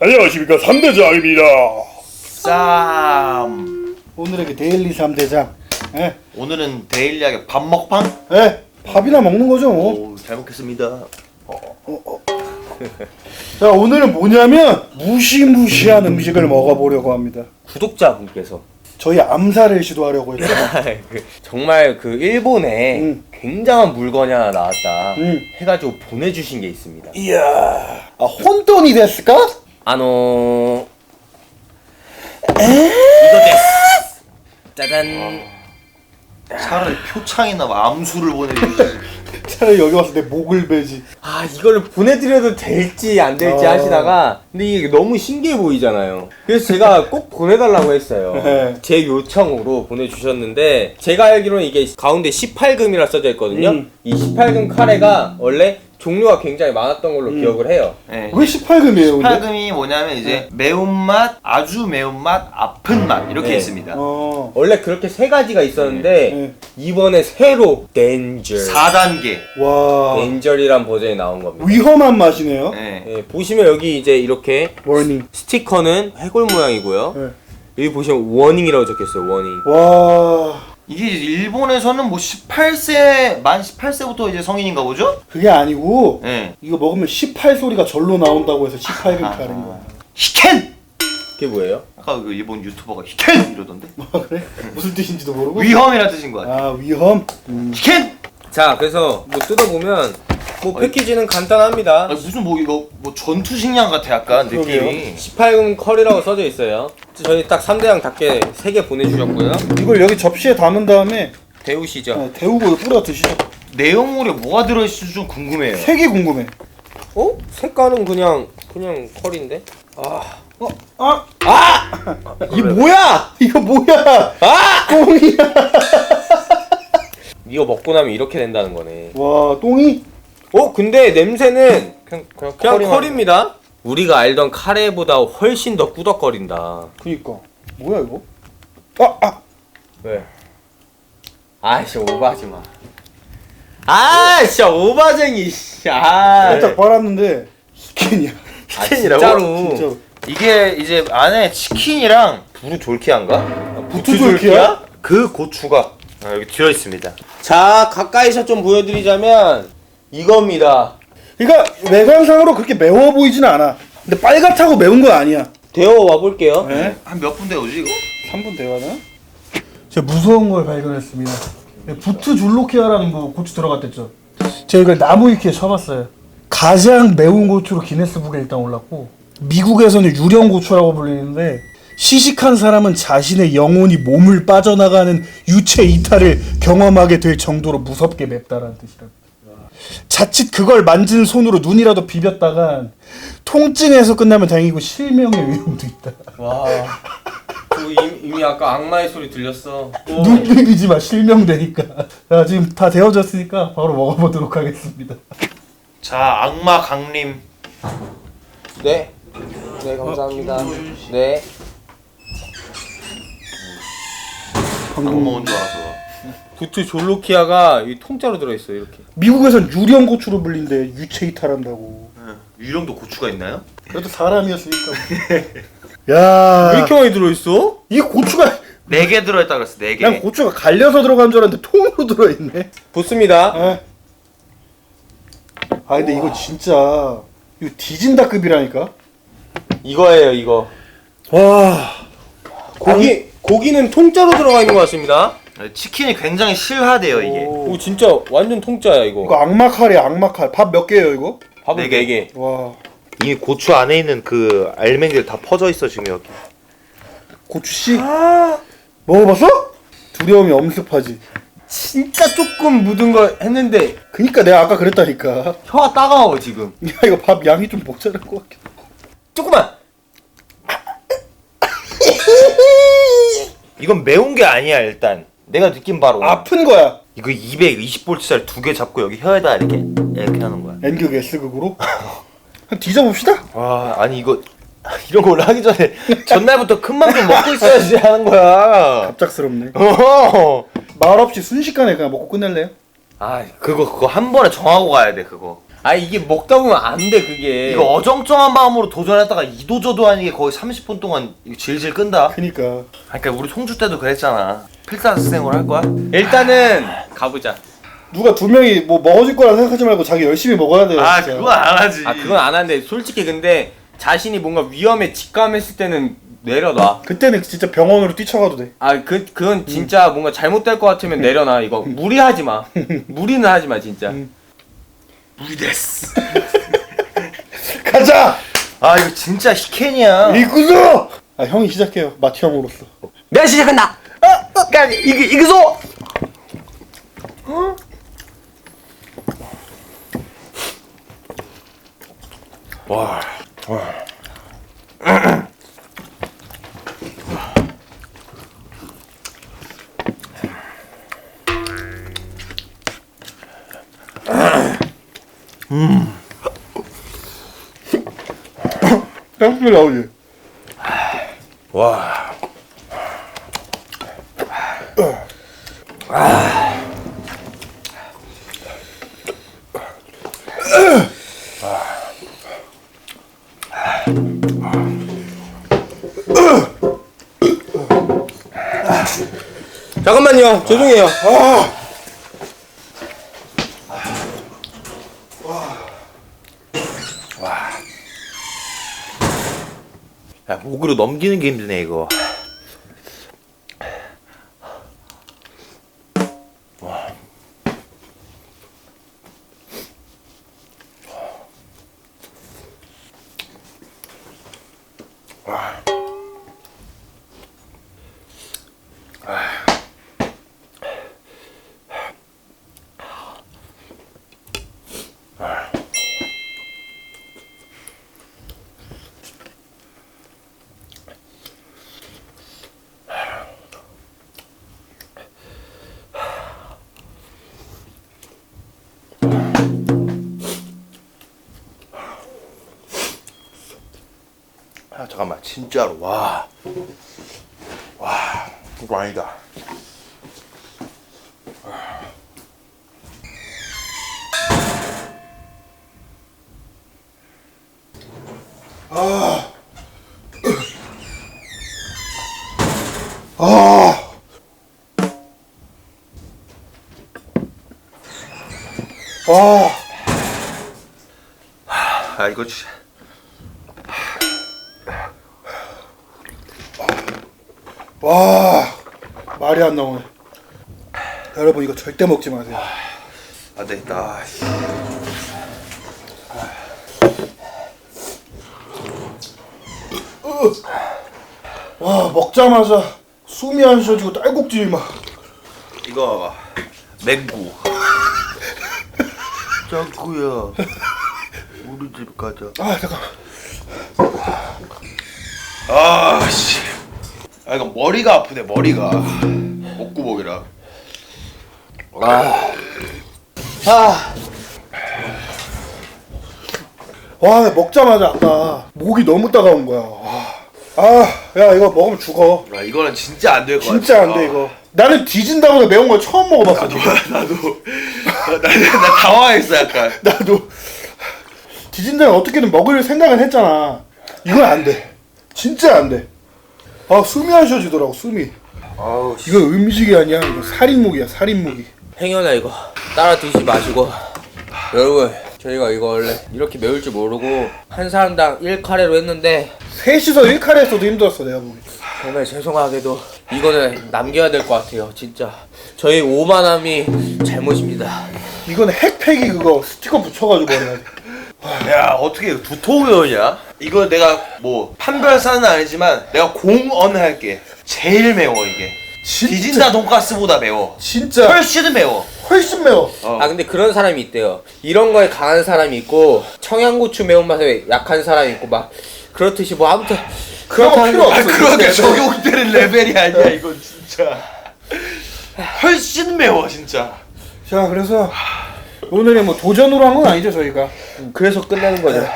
안녕하십니까 삼대장입니다. 쌈. 오늘의 그 데일리 3대장. 예. 오늘은 데일리하게 밥 먹방? 예. 밥이나 먹는 거죠. 뭐. 오, 잘 먹겠습니다. 자, 오늘은 뭐냐면 무시무시한 음식을 먹어보려고 합니다. 구독자분께서 저희 암살을 시도하려고 했죠. 그 정말 그 일본에 음. 굉장한 물건이 하나 나왔다 음. 해가지고 보내주신 게 있습니다. 이야. 아, 혼돈이 됐을까? 아노 이거 데스 짜잔 차라리 표창이나 암수를 보내주지. 차라리 여기 와서 내 목을 베지. 아 이거를 보내드려도 될지 안 될지 어. 하시다가 근데 이게 너무 신기해 보이잖아요. 그래서 제가 꼭 보내달라고 했어요. 네. 제 요청으로 보내주셨는데 제가 알기로는 이게 가운데 18금이라 써져 있거든요. 음. 이 18금 카레가 원래 종류가 굉장히 많았던 걸로 기억을 해요. 네. 왜 18금이에요, 근데? 팔금이 뭐냐면 이제 매운맛, 아주 매운맛, 아픈 맛 이렇게 네. 있습니다. 어. 원래 그렇게 세 가지가 있었는데 네. 이번에 새로 덴저 4단계. 와. 덴저이란 버전이 나온 겁니다. 위험한 맛이네요. 네. 예, 보시면 여기 이제 이렇게 워닝. 스티커는 해골 모양이고요. 네. 여기 보시면 워닝이라고 적혔어요. 워닝. 와. 이게 이제 일본에서는 뭐 18세, 만 18세부터 이제 성인인가 보죠? 그게 아니고 네. 이거 먹으면 18 소리가 절로 나온다고 해서 18금 카레인 거야. 히켄! 그게 뭐예요? 아까 그 일본 유튜버가 히켄! 이러던데? 아, 그래? 무슨 뜻인지도 모르고. 위험이라는 뜻인 것 같아. 아, 위험. 음. 히켄! 자, 그래서 뭐 뜯어보면 뭐. 패키지는 간단합니다. 아니, 무슨 뭐 이거 뭐 전투 식량 같아 약간 그러게요. 느낌이. 18금 컬이라고 써져 있어요. 저희 딱 3대장답게 3개 보내주셨고요. 이걸 여기 접시에 담은 다음에 데우시죠. 어, 데우고 뿌려 드시죠. 내용물에 뭐가 들어있을지 좀 궁금해요. 색이 궁금해. 어? 색깔은 그냥 그냥 컬인데? 아, 어? 아! 이 뭐야? 이거 뭐야? 아! 똥이야. 이거 먹고 나면 이렇게 된다는 거네. 와, 똥이? 어? 근데 냄새는 그냥 그냥, 그냥 컬입니다. 우리가 알던 카레보다 훨씬 더 꾸덕거린다. 그니까. 뭐야, 이거? 아, 아! 왜? 아씨 오버하지 마. 아, 진짜 오바쟁이. 씨. 아, 살짝 빨았는데 치킨이야. 아, 치킨이라고? 진짜로. 진짜. 이게 이제 안에 치킨이랑 부르 졸키아인가? 부투졸키야? 그 고추가 아, 여기 들어 있습니다. 자, 가까이서 좀 보여드리자면 이겁니다. 그러니까 외관상으로 그렇게 매워 보이진 않아. 근데 빨갛다고 매운 건 아니야. 데워 와 볼게요. 네? 한 몇 분 되오지 이거? 3분 대화나? 제가 무서운 걸 발견했습니다. 부트 줄로키아라는 거 고추 들어갔댔죠. 제가 이걸 나무 위키에 쳐봤어요. 가장 매운 고추로 기네스북에 일단 올랐고 미국에서는 유령 고추라고 불리는데 시식한 사람은 자신의 영혼이 몸을 빠져나가는 유체 이탈을 경험하게 될 정도로 무섭게 맵다라는 뜻이랍니다. 자칫 그걸 만진 손으로 눈이라도 비볐다간 통증에서 끝나면 다행이고 실명의 위험도 있다. 와. 그 이미, 이미 아까 악마의 소리 들렸어. 눈 비비지 마 실명 되니까. 자 지금 다 데워졌으니까 바로 먹어보도록 하겠습니다. 자 악마 강림 네. 네, 감사합니다. 네. 악마 온줄 알았어. 부트 졸로키아가 이 통짜로 들어있어 이렇게. 미국에선 유령 고추로 불린데 유체 이탈한다고. 응. 유령도 고추가 있나요? 그래도 사람이었으니까. 야, 왜 이렇게 많이 들어있어? 이게 고추가 네 개 들어있다 그랬어 네 개. 그냥 고추가 갈려서 들어간 줄 알았는데 통으로 들어있네. 붙습니다. 아, 아 근데 이거 진짜 이거 디진다급이라니까. 이거예요 이거. 와, 고기 고기는 통짜로 들어가 있는 것 같습니다. 치킨이 굉장히 실하대요 이게. 오 진짜 완전 통짜야 이거. 이거 악마 칼이야 악마 칼. 밥 몇 개예요 이거? 밥을 네 개. 네 개. 와, 이 고추 안에 있는 그 알맹이들 다 퍼져 있어 지금 여기. 고추 씨. 먹어봤어? 두려움이 엄습하지. 진짜 조금 묻은 거 했는데 그니까 내가 아까 그랬다니까. 혀가 따가워 지금. 야 이거 밥 양이 좀 모자랄 것 같긴. 조금만. 이건 매운 게 아니야 일단. 내가 느낀 바로. 아픈 거야. 이거 220볼트짜리 두 개 잡고 여기 혀에다 이렇게 이렇게 하는 거야. N극 S극으로. 한번 뒤져봅시다. 와 아니 이거 이런 거 하기 전에 전날부터 큰맘 좀 먹고 있어야지 하는 거야. 갑작스럽네. 어. 말 없이 순식간에 그냥 먹고 끝낼래요? 아 그거 그거 한 번에 정하고 가야 돼 그거. 아 이게 먹다 보면 안 돼 그게. 이거 어정쩡한 마음으로 도전했다가 이도저도 아니게 거의 30분 동안 이거 질질 끈다. 그니까 그러니까 우리 송주 때도 그랬잖아. 필사생활 할 거야? 일단은 가보자. 누가 두 명이 뭐 먹어줄 거라 생각하지 말고 자기 열심히 먹어야 돼요 아 진짜. 그거 안 하지. 아 그건 안 하는데 솔직히 근데 자신이 뭔가 위험에 직감했을 때는 내려놔. 그때는 진짜 병원으로 뛰쳐가도 돼 아 그 그건 진짜 뭔가 잘못될 것 같으면 내려놔 이거 무리하지 마. 무리는 하지 마 진짜. 무리 됐어. 가자! 아 이거 진짜 히켄이야. 이구소! 아 형이 시작해요 마티 형으로서 내가 시작한다. 어, 그냥 이게 이거소. 와. 깡소리 나오지? 와. 잠깐만요. 죄송해요. 야 목으로 넘기는 게 힘드네 이거. 아 잠깐만 진짜로 와. 와 이거 아니다. 아 와, 아 이거 진짜. 와, 말이 안 나오네. 여러분 이거 절대 먹지 마세요. 안 되겠다. 아, 씨. 와, 먹자마자 숨이 안 쉬어지고 딸꾹질 막. 이거 맹구. 짱구야. 우리 집 가자. 아, 잠깐. 아 씨. 아 이거 머리가 아프네 머리가. 목구멍이라. 아. 아. 와, 먹자마자 아까 목이 너무 따가운 거야. 와. 아, 야 이거 먹으면 죽어. 아 이거는 진짜 안 될 것 같아. 진짜 안 돼 이거. 나는 디진다보다 매운 걸 처음 먹어봤어. 지금. 나도 나, 나 당황했어 약간. 나도 디진다는 어떻게든 먹을 생각은 했잖아. 이건 안 돼. 진짜 안 돼. 아 숨이 안 쉬어지더라고 숨이. 아우 이거 음식이 아니야. 이거 살인무기야 살인무기. 행여나 이거 따라 드시지 마시고 여러분 저희가 이거 원래 이렇게 매울 줄 모르고 한 사람당 1카레로 했는데 셋이서 1카레 했어도 힘들었어 내가 보기. 정말 죄송하게도 이거는 남겨야 될 것 같아요 진짜 저희 오만함이 잘못입니다 이건 핵팩이 그거 스티커 붙여가지고 돼. 야 어떻게 두통이 오냐? 이거 내가 뭐 판별사는 아니지만 내가 공언 할게. 제일 매워 이게. 진짜 디진다 돈가스보다 매워. 진짜 훨씬 매워. 훨씬 매워. 어. 아 근데 그런 사람이 있대요 이런 거에 강한 사람이 있고 청양고추 매운맛에 약한 사람이 있고 막 그렇듯이 뭐 아무튼 그런 거 필요 아 없어. 그렇게 적용되는 레벨이 아니야 이건 진짜. 훨씬 매워 진짜. 자 그래서 오늘은 뭐 도전으로 한 건 아니죠 저희가. 그래서 끝내는 거죠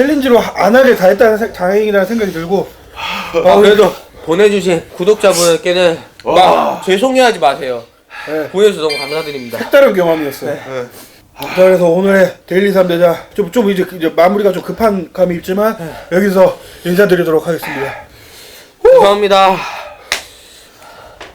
챌린지로 안 하길 다 했다는 생- 다행이라는 생각이 들고. 아 그래도 보내주신 구독자분께는 막 죄송해하지 마세요. 네. 보내주셔서 너무 감사드립니다. 색다른 경험이었어요. 자 그래서 오늘의 데일리 3대자 좀, 좀 이제, 이제 마무리가 좀 급한 감이 있지만 여기서 인사드리도록 하겠습니다. 죄송합니다